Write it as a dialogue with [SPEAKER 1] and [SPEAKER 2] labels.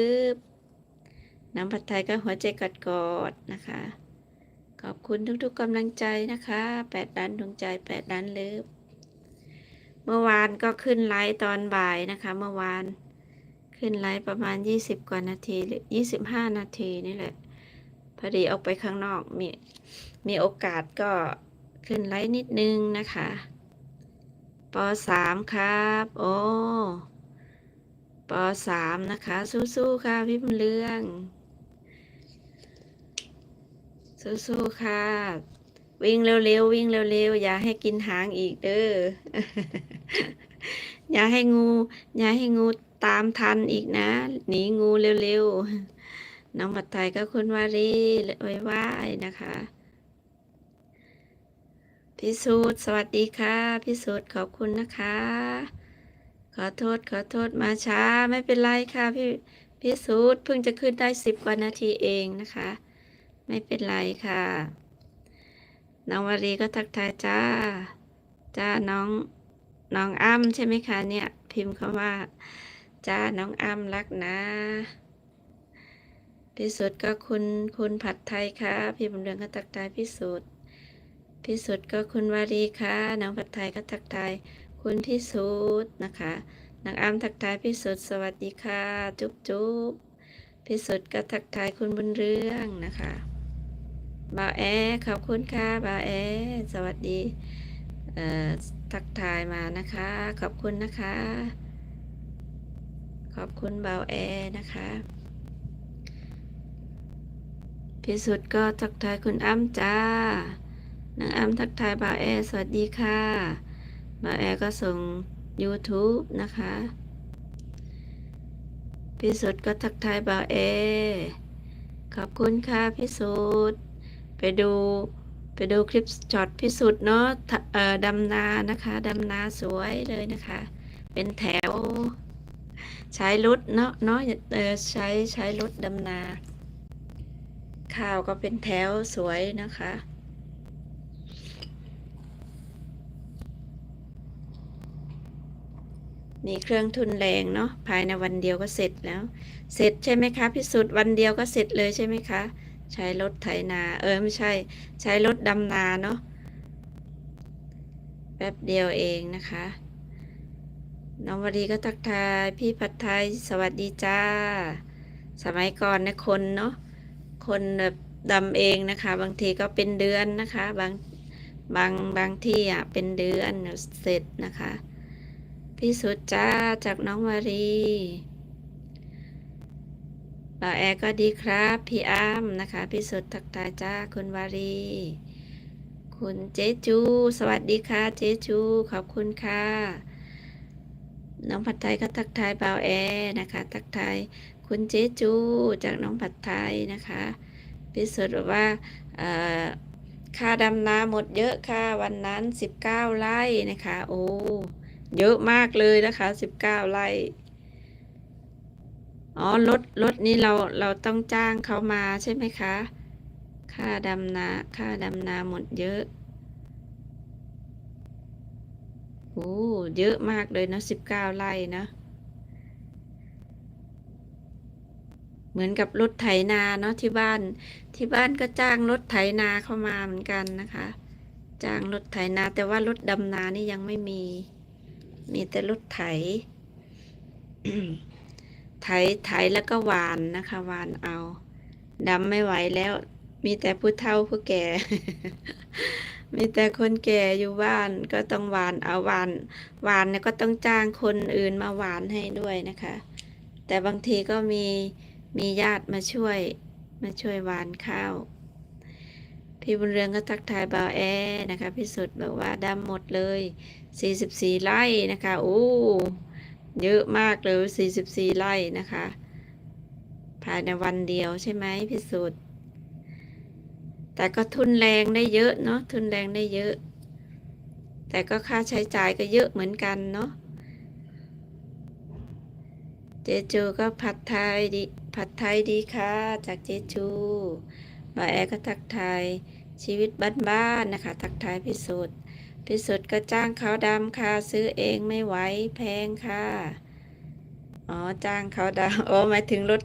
[SPEAKER 1] ึบน้ำผัดไทยก็หัวใจกอดกอดๆนะคะ ขอบคุณทุกๆกำลังใจนะคะแปดล้านดวงใจแปดล้านเลิฟเมื่อวานก็ขึ้นไลฟ์ตอนบ่ายนะคะ เมื่อวานขึ้นไลฟ์ประมาณ 20 กว่านาทีหรือ 25 นาทีนี่แหละ พอดีออกไปข้างนอกมีมีโอกาสก็ขึ้นไลฟ์นิดนึงนะคะปสามครับ โอ้ ปสามนะคะ สู้ๆค่ะพี่บุญเรือง สู้ๆค่ะ วิ่งเร็วๆวิ่งเร็วๆอย่าให้กินหางอีกเด้ออย่าให้งู อย่าให้งูตามทันอีกนะหนีงูเร็วๆน้องบัดไทยก็คุณวารีไว้ไหว้นะคะพิสูจน์สวัสดีค่ะพิสูจน์ขอบคุณนะคะ ขอโทษขอโทษมาช้าไม่เป็นไรค่ะพี่พิสูจน์เพิ่งจะขึ้นได้สิบกว่านาทีเองนะคะ ไม่เป็นไรค่ะ น้องวารีก็ทักทายจ้า จ้าน้องน้องอ้ำใช่ไหมคะเนี่ย พิมพ์คำว่า จ้าน้องอ้ำรักนะพิสุทธ์ก็คุณคุณผัดไทยค่ะพี่บุญเรืองก็ทักทายพิสุทธ์พิสุทธ์ก็คุณวารีค่ะน้องผัดไทยก็ทักทาย คุณพิสุทธิ์นะคะน้องอ้ำทักทายพิสุทธิ์สวัสดีค่ะ จุ๊บจุ๊บพิสุทธิ์ก็ทักทายคุณบุญเรืองนะคะบ่าวแอขอบคุณค่ะบ่าวแอสวัสดีเอ่อทักทายมานะคะ ขอบคุณนะคะ ขอบคุณบ่าวแอนะคะพิสุทธิ์ก็ทักทายคุณอ้ำจ้านางอ้ำทักทายบ่าวแอสวัสดีค่ะ บ่าวแอร์ก็ส่ง YouTube นะคะ พิสุทธิ์ก็ทักทายบ่าวแอขอบคุณค่ะพิสุทธิ์ไปดูไปดูคลิปช็อตพิสุทธิ์เนาะดำนานะคะดำนาสวยเลยนะคะ เป็นแถว ใช้รถเนาะเนาะใช้ใช้รถดำนา ข้าวก็เป็นแถวสวยนะคะ มีเครื่องทุนแรงเนาะภายในวันเดียวก็เสร็จแล้ว เสร็จใช่ไหมคะพิสูจน์วันเดียวก็เสร็จเลยใช่ไหมคะ ใช้รถไถนา เออไม่ใช่ ใช้รถดำนาเนาะแป๊บเดียวเองนะคะน้องวดีก็ทักทายพี่ผัดไทยสวัสดีจ้า สมัยก่อนเนี่ยคนเนาะคนแบบดำเองนะคะ บางทีก็เป็นเดือนนะคะ บางบางบางที่อะเป็นเดือนเสร็จนะคะ พี่สุดจ้าจากน้องวารีบ่าวแอร์ก็ดีครับ พี่อ้ามนะคะ พี่สุดทักทายจ้าคุณวารี คุณเจจู สวัสดีค่ะ เจจู ขอบคุณค่ะ น้องผัดไทยก็ทักทายบ่าวแอร์นะคะ ทักทายคุณเจจูจากน้องผัดไทยนะคะ พี่สุดบอกว่าค่าดำนาหมดเยอะค่ะ วันนั้น 19 ไร่นะคะ โอ้ เยอะมากเลยนะคะสิบเก้าไร่อ๋อรถรถนี้เราเราต้องจ้างเขามาใช่ไหมคะ ค่าดำนาค่าดำนาหมดเยอะโอ้เยอะมากเลยนะสิบเก้าไร่นะ เหมือนกับรถไถนาเนาะที่บ้าน ที่บ้านก็จ้างรถไถนาเข้ามาเหมือนกันนะคะ จ้างรถไถนาแต่ว่ารถดำนานี่ยังไม่มี มีแต่รถไถ ไถ ไถแล้วก็หวานนะคะหวานเอาดำไม่ไหวแล้ว มีแต่ผู้เฒ่าผู้แก่ มีแต่คนแก่อยู่บ้านก็ต้องหวานเอาหวานหวานเนี่ยก็ต้องจ้างคนอื่นมาหวานให้ด้วยนะคะ แต่บางทีก็มีมีญาติมาช่วยมาช่วยหวานข้าว พี่บุญเรืองก็ทักทายบ่าวแอนะคะพี่สุดบอกว่าดำหมดเลย 44 ไร่นะคะโอ้เยอะมากเลย 44 ไร่นะคะ ภายในวันเดียวใช่ไหมพี่สุด แต่ก็ทุนแรงได้เยอะเนาะทุนแรงได้เยอะ แต่ก็ค่าใช้จ่ายก็เยอะเหมือนกันเนาะเจจูก็ผัดไทยดีผัดไทยดีค่ะ จากเจจูบาแอก็ทักทาย ชีวิตบ้านๆนะคะ ทักทายพิสุทธิ์พิสุทธิ์ก็จ้างขาวดำค่ะ ซื้อเองไม่ไหวแพงค่ะ อ๋อ จ้างเขาดำโอ้หมายถึงรถ